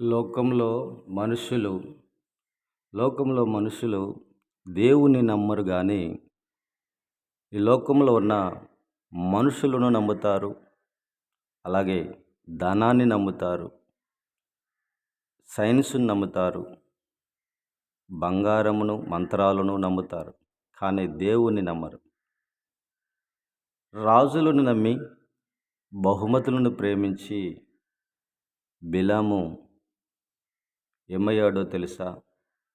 లోకంలో మనుషులు లోకంలో మనుషులు దేవుని నమ్మరు కానీ ఈ లోకంలో ఉన్న మనుషులను నమ్ముతారు. అలాగే ధనాన్ని నమ్ముతారు. సైన్స్ను నమ్ముతారు. బంగారమును మంత్రాలను నమ్ముతారు. కానీ దేవుని నమ్మరు. రాజులను నమ్మి బహుమతులను ప్రేమించి బిలాము ఏమయ్యాడో తెలుసా?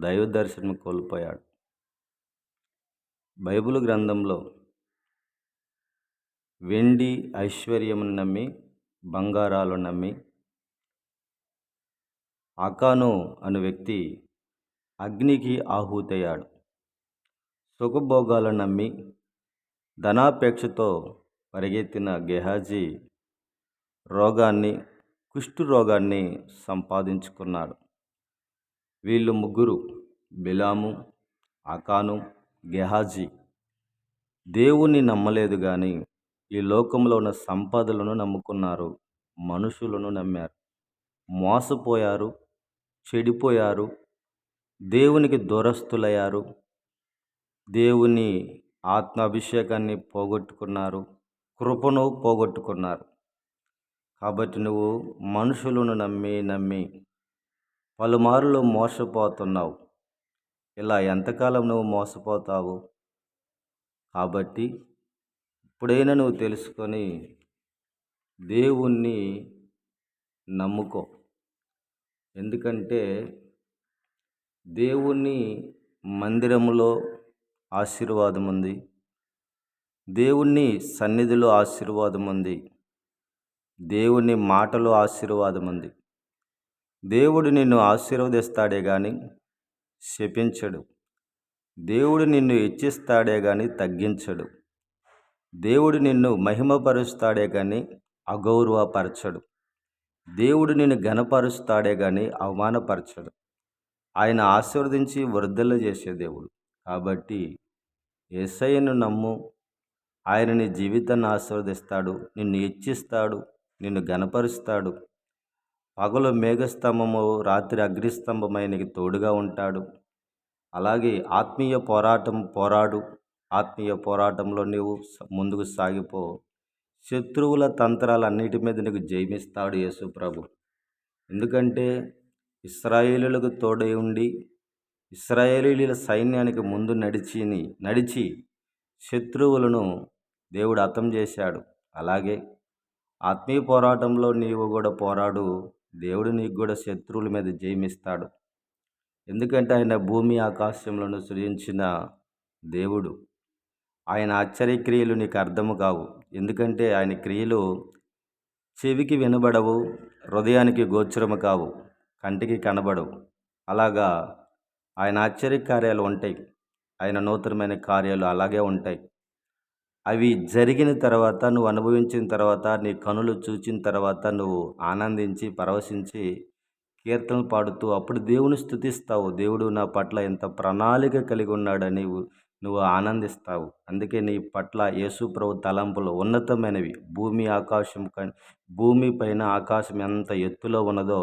దైవ దర్శనం కోల్పోయాడు. బైబిల్ గ్రంథంలో వెండి ఐశ్వర్యమును నమ్మి బంగారాలు నమ్మి అకాను అను వ్యక్తి అగ్నికి ఆహుతయ్యాడు. సుఖభోగాలను నమ్మి ధనాపేక్షతో పరిగెత్తిన గెహాజీ రోగాన్ని కుష్టు రోగాన్ని సంపాదించుకున్నాడు. వీళ్ళు ముగ్గురు బిలాము అకాను గెహాజీ. దేవుణ్ణి నమ్మలేదు కానీ ఈ లోకంలో ఉన్న సంపదలను నమ్ముకున్నారు మనుషులను నమ్మారు. మోసపోయారు చెడిపోయారు దేవునికి దూరస్తులయ్యారు దేవుని ఆత్మాభిషేకాన్ని పోగొట్టుకున్నారు కృపను పోగొట్టుకున్నారు. కాబట్టి నువ్వు మనుషులను నమ్మి నమ్మి పలుమార్లు మోసపోతున్నావు. ఇలా ఎంతకాలం నువ్వు మోసపోతావు? కాబట్టి ఇప్పుడైనా నువ్వు తెలుసుకొని దేవుణ్ణి నమ్ముకో. ఎందుకంటే దేవుణ్ణి మందిరంలో ఆశీర్వాదం ఉంది దేవుణ్ణి సన్నిధిలో ఆశీర్వాదం ఉంది దేవుని మాటలో ఆశీర్వాదం ఉంది దేవుడు నిన్ను ఆశీర్వదిస్తాడే కానీ శపించడు. దేవుడు నిన్ను ఇచ్చిస్తాడే కానీ తగ్గించడు. దేవుడు నిన్ను మహిమపరుస్తాడే కానీ అగౌరవపరచడు. దేవుడు నిన్ను ఘనపరుస్తాడే కానీ అవమానపరచడు. ఆయన ఆశీర్వదించి వృద్ధులు చేసే దేవుడు. కాబట్టి ఎస్ఐను నమ్ము. ఆయన నీ జీవితాన్ని ఆశీర్వదిస్తాడు. నిన్ను హెచ్చిస్తాడు నిన్ను ఘనపరుస్తాడు. పగలు మేఘస్తంభము రాత్రి అగ్నిస్తంభమై నీకు తోడుగా ఉంటాడు. అలాగే ఆత్మీయ పోరాటం పోరాడు. ఆత్మీయ పోరాటంలో నీవు ముందుకు సాగిపో. శత్రువుల తంత్రాలన్నిటి మీద నీకు జయమిస్తాడు యేసు ప్రభు ఎందుకంటే ఇస్రాయేలులకు తోడై ఉండి ఇస్రాయేలీల సైన్యానికి ముందు నడిచిని నడిచి శత్రువులను దేవుడు అర్థం చేశాడు. అలాగే ఆత్మీయ పోరాటంలో నీవు కూడా పోరాడు. దేవుడు నీకు కూడా శత్రువుల మీద జయమిస్తాడు. ఎందుకంటే ఆయన భూమి ఆకాశంలోను సృజించిన దేవుడు. ఆయన ఆశ్చర్యక్రియలు నీకు అర్థము కావు. ఎందుకంటే ఆయన క్రియలు చెవికి వినబడవు హృదయానికి గోచరము కావు కంటికి కనబడవు. అలాగా ఆయన ఆశ్చర్య కార్యాలు ఉంటాయి. ఆయన నూతనమైన కార్యాలు అలాగే ఉంటాయి. అవి జరిగిన తర్వాత నువ్వు అనుభవించిన తర్వాత నీ కనులు చూచిన తర్వాత నువ్వు ఆనందించి పరవశించి కీర్తనలు పాడుతూ అప్పుడు దేవుని స్థుతిస్తావు. దేవుడు నా పట్ల ఎంత ప్రణాళిక కలిగి ఉన్నాడని నువ్వు ఆనందిస్తావు. అందుకే నీ పట్ల యేసుప్రభు తలంపులు ఉన్నతమైనవి. భూమి ఆకాశం భూమి పైన ఆకాశం ఎంత ఎత్తులో ఉన్నదో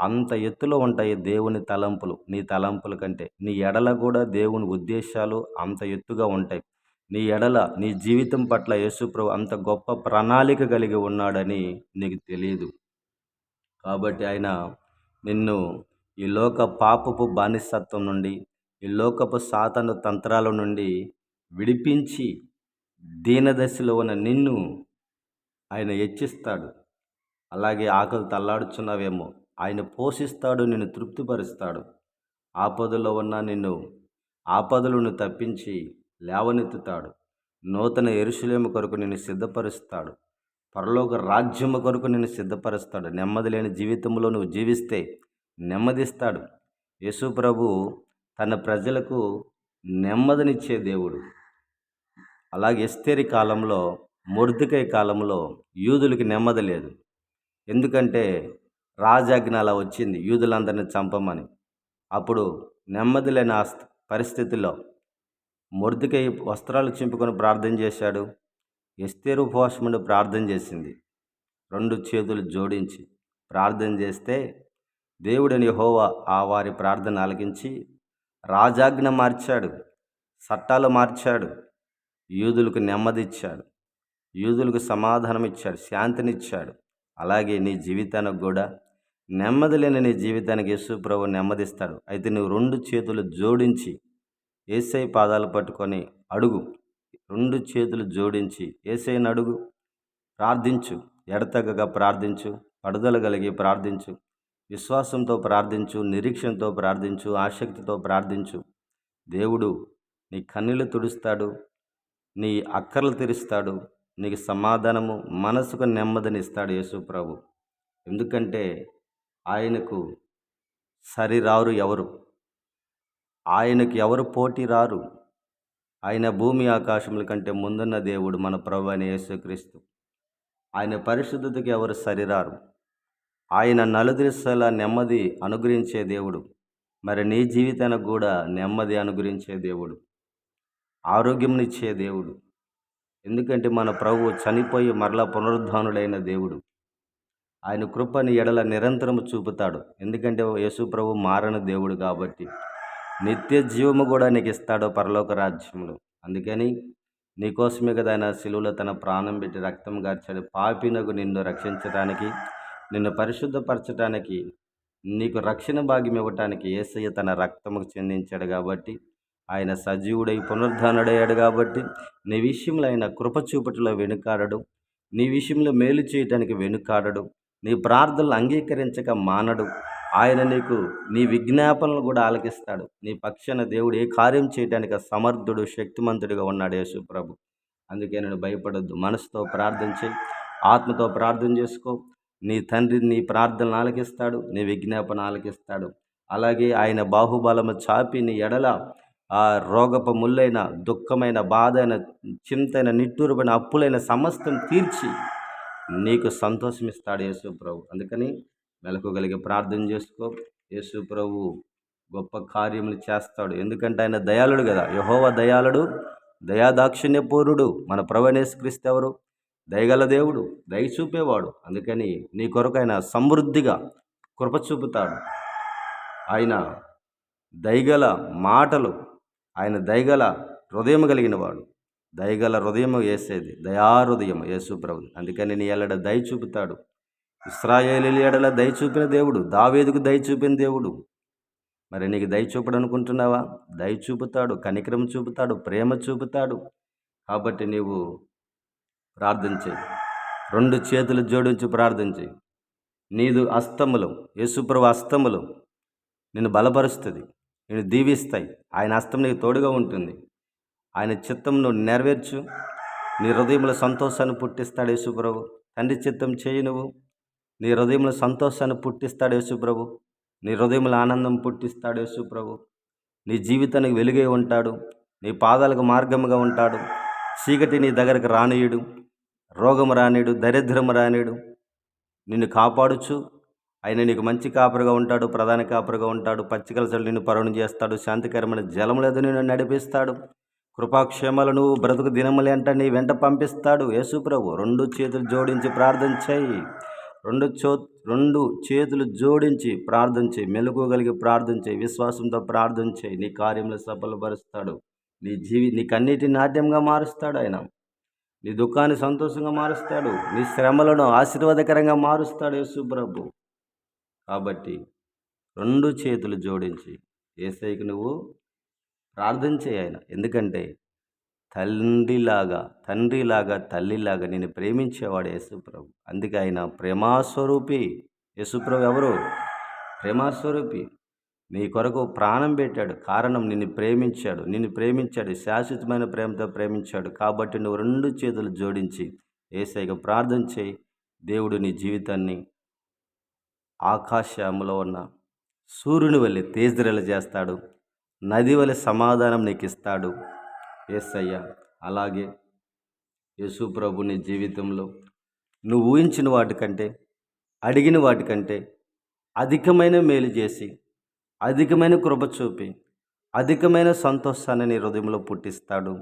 అంత ఎత్తులో ఉంటాయి దేవుని తలంపులు. నీ తలంపుల కంటే నీ ఎడల కూడా దేవుని ఉద్దేశాలు అంత ఎత్తుగా ఉంటాయి. నీ ఎడల నీ జీవితం పట్ల యేసుప్రభు అంత గొప్ప ప్రణాళిక కలిగి ఉన్నాడని నీకు తెలియదు కాబట్టి ఆయన నిన్ను ఈ లోక పాపపు బానిసత్వం నుండి ఈ లోకపు సాతను తంత్రాల నుండి విడిపించి దీనదశలో ఉన్న నిన్ను ఆయన హెచ్చిస్తాడు. అలాగే ఆకలి తల్లాడుచున్నావేమో ఆయన పోషిస్తాడు నిన్ను తృప్తిపరుస్తాడు. ఆపదలో ఉన్న నిన్ను ఆపదలను తప్పించి లేవనెత్తుతాడు. నూతన ఎరుశలేము కొరకు నిన్ను సిద్ధపరుస్తాడు. పరలోక రాజ్యము కొరకు నిన్ను సిద్ధపరుస్తాడు. నెమ్మది లేని జీవితంలో నువ్వు జీవిస్తే నెమ్మదిస్తాడు. యేసు ప్రభు తన ప్రజలకు నెమ్మదినిచ్చే దేవుడు. అలాగే ఎస్తేరి కాలంలో మొర్దుకై కాలంలో యూదులకి నెమ్మది లేదు. ఎందుకంటే రాజాజ్ఞ అలా వచ్చింది. యూదులందరిని చంపమని. అప్పుడు నెమ్మది లేని పరిస్థితిలో మొర్దుకై వస్త్రాలు చింపుకొని ప్రార్థన చేశాడు. ఎస్తేరు ఉపవాసముండి ప్రార్థన చేసింది. రెండు చేతులు జోడించి ప్రార్థన చేస్తే దేవుడని హోవా ఆ వారి ప్రార్థన ఆలకించి రాజాజ్ఞ మార్చాడు చట్టాలు మార్చాడు యూదులకు నెమ్మది ఇచ్చాడు యూదులకు సమాధానం ఇచ్చాడు శాంతినిచ్చాడు. అలాగే నీ జీవితానికి కూడా నెమ్మది లేని నీ జీవితానికి యేసు ప్రభు నెమ్మదిస్తాడు. అయితే నువ్వు రెండు చేతులు జోడించి ఏసై పాదాలు పట్టుకొని అడుగు. రెండు చేతులు జోడించి ఏసైని అడుగు. ప్రార్థించు. ఎడతగ్గగా ప్రార్థించు. పడుదల కలిగి ప్రార్థించు. విశ్వాసంతో ప్రార్థించు. నిరీక్షణతో ప్రార్థించు. ఆసక్తితో ప్రార్థించు. దేవుడు నీ కన్నీళ్ళు తుడుస్తాడు. నీ అక్కర్లు తెరుస్తాడు. నీకు సమాధానము మనసుకు నెమ్మదిని ఇస్తాడు యేసు ప్రభు. ఎందుకంటే ఆయనకు సరిరారు ఎవరు? ఆయనకు ఎవరు పోటీ రారు? ఆయన భూమి ఆకాశముల కంటే ముందున్న దేవుడు మన ప్రభు అయిన యేసుక్రీస్తు. ఆయన పరిశుద్ధతకి ఎవరు సరిరారు ఆయన నలుదిరిసల నెమ్మది అనుగ్రహించే దేవుడు. మరి నీ జీవితానికి కూడా నెమ్మది అనుగ్రహించే దేవుడు. ఆరోగ్యంనిచ్చే దేవుడు. ఎందుకంటే మన ప్రభు చనిపోయి మరలా పునరుద్ధానుడైన దేవుడు. ఆయన కృపని ఎడల నిరంతరం చూపుతాడు. ఎందుకంటే యేసు ప్రభు మారని దేవుడు కాబట్టి. నిత్య జీవము కూడా నీకు ఇస్తాడు పరలోక రాజ్యంలో అందుకని నీకోసమే కదా ఆయన శిలువులో తన ప్రాణం పెట్టి రక్తం గార్చాడు. పాపినకు నిన్ను రక్షించడానికి నిన్ను పరిశుద్ధపరచడానికి నీకు రక్షణ భాగ్యం ఇవ్వటానికి ఏసయ్య తన రక్తముకు చెందించాడు కాబట్టి ఆయన సజీవుడై పునరుద్ధానుడయ్యాడు కాబట్టి నీ విషయంలో ఆయన కృప చూపటిలో వెనుకాడడు. నీ విషయంలో మేలు చేయటానికి వెనుకాడడు. నీ ప్రార్థనలు అంగీకరించక మానడు. ఆయన నీకు నీ విజ్ఞాపనలు కూడా ఆలకిస్తాడు. నీ పక్షాన దేవుడు ఏ కార్యం చేయడానికి సమర్థుడు శక్తిమంతుడిగా ఉన్నాడు యేసు ప్రభు. అందుకే నేను భయపడొద్దు. మనసుతో ప్రార్థన చేయి. ఆత్మతో ప్రార్థన చేసుకో. నీ తండ్రి నీ ప్రార్థనలు ఆలకిస్తాడు. నీ విజ్ఞాపన ఆలకిస్తాడు. అలాగే ఆయన బాహుబలము చాపి నీ ఎడల ఆ రోగపు ముల్లైన దుఃఖమైన బాధైన చింతైన నిట్టూరుపైన అప్పులైన సమస్తం తీర్చి నీకు సంతోషం ఇస్తాడు యేసు ప్రభు. అందుకని మెలకుగలిగి ప్రార్థన చేసుకో. యేసు ప్రభు గొప్ప కార్యములు చేస్తాడు. ఎందుకంటే ఆయన దయాళుడు కదా. యహోవ దయాళుడు దయాదాక్షిణ్యపూర్ణుడు మన ప్రవణేశ్వరిస్తే ఎవరు? దయగల దేవుడు దయ చూపేవాడు అందుకని నీ కొరకు ఆయన సమృద్ధిగా కృప చూపుతాడు ఆయన దయగల మాటలు ఆయన దయగల హృదయం కలిగిన వాడు దయగల హృదయం వేసేది దయాహృదయం యేసు ప్రభు. అందుకని నీ ఎల్లడ దయ చూపుతాడు ఇస్రాయేలీల ఎడల దయ చూపిన దేవుడు దావేదుకు దయ చూపిన దేవుడు. మరి నీకు దయ చూపడు అనుకుంటున్నావా దయ చూపుతాడు కనికరం చూపుతాడు ప్రేమ చూపుతాడు. కాబట్టి నీవు ప్రార్థన చేయి. రెండు చేతులు జోడించి ప్రార్థన చేయి. నీదు అస్తములు యేసుప్రభు అస్తములు నిన్ను బలపరుస్తుంది. నేను దీవిస్తాయి. ఆయన హస్తం నీకు తోడుగా ఉంటుంది. ఆయన చిత్తం నువ్వు నెరవేర్చు. నీ హృదయంలో సంతోషాన్ని పుట్టిస్తాడు యేసుప్రభు తండ్రి చిత్తం చేయి నువ్వు. నీ హృదయంలో సంతోషాన్ని పుట్టిస్తాడు యేసుప్రభు. నీ హృదయంలో ఆనందం పుట్టిస్తాడు యేసుప్రభు. నీ జీవితానికి వెలుగై ఉంటాడు. నీ పాదాలకు మార్గముగా ఉంటాడు. చీకటి నీ దగ్గరకు రానియుడు. రోగము రానిడు దరిద్రము రానిడు నిన్ను కాపాడుచు. ఆయన నీకు మంచి కాపరుగా ఉంటాడు. ప్రధాన కాపరుగా ఉంటాడు. పచ్చికలసలు నిన్ను పరుణం చేస్తాడు. శాంతికరమైన జలములేదు నిన్ను నడిపిస్తాడు. కృపాక్షేమాలను బ్రతుకు దినములే అంట నీ వెంట పంపిస్తాడు. యేసుప్రభు రెండు చేతులు జోడించి ప్రార్థన చేయి. రెండు చో రెండు చేతులు జోడించి ప్రార్థన చేయి. మెలకుగలిగి ప్రార్థన చేయి. విశ్వాసంతో ప్రార్థన చేయి. నీ కార్యంలో సఫలపరుస్తాడు. నీ జీవి నీకన్నిటి నాట్యంగా మారుస్తాడు ఆయన. నీ దుఃఖాన్ని సంతోషంగా మారుస్తాడు. నీ శ్రమలను ఆశీర్వాదకరంగా మారుస్తాడు యేసుప్రభు కాబట్టి రెండు చేతులు జోడించి ఏసైకి నువ్వు ప్రార్థన చేయి ఆయన. ఎందుకంటే తండ్రిలాగా తండ్రిలాగా తల్లిలాగా నేను ప్రేమించేవాడు యేసుప్రభు. అందుకే ఆయన ప్రేమాస్వరూపి. యేసుప్రభు ఎవరు? ప్రేమాస్వరూపి. నీ కొరకు ప్రాణం పెట్టాడు. కారణం నిన్ను ప్రేమించాడు. నిన్ను ప్రేమించాడు. శాశ్వతమైన ప్రేమతో ప్రేమించాడు. కాబట్టి నువ్వు రెండు చేతులు జోడించి ఏసైగా ప్రార్థన చేయి. దేవుడు నీ జీవితాన్ని ఆకాశంలో ఉన్న సూర్యుని వల్లే తేజరలు చేస్తాడు. నది వలె సమాధానం నీకు ఇస్తాడు ఏసయ్య అలాగే యేసు ప్రభు నీ జీవితంలో నువ్వు ఊహించిన వాటికంటే అడిగిన వాటికంటే అధికమైన మేలు చేసి అధికమైన కృప చూపి అధికమైన సంతోషాన్ని నీ హృదయంలో పుట్టిస్తాడు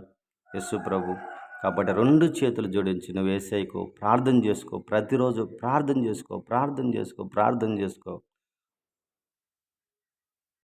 యశు ప్రభు. కాబట్టి రెండు చేతులు జోడించి నువ్వు వేసేయకు ప్రార్థన చేసుకో. ప్రతిరోజు ప్రార్థన చేసుకో ప్రార్థన చేసుకో ప్రార్థన చేసుకో.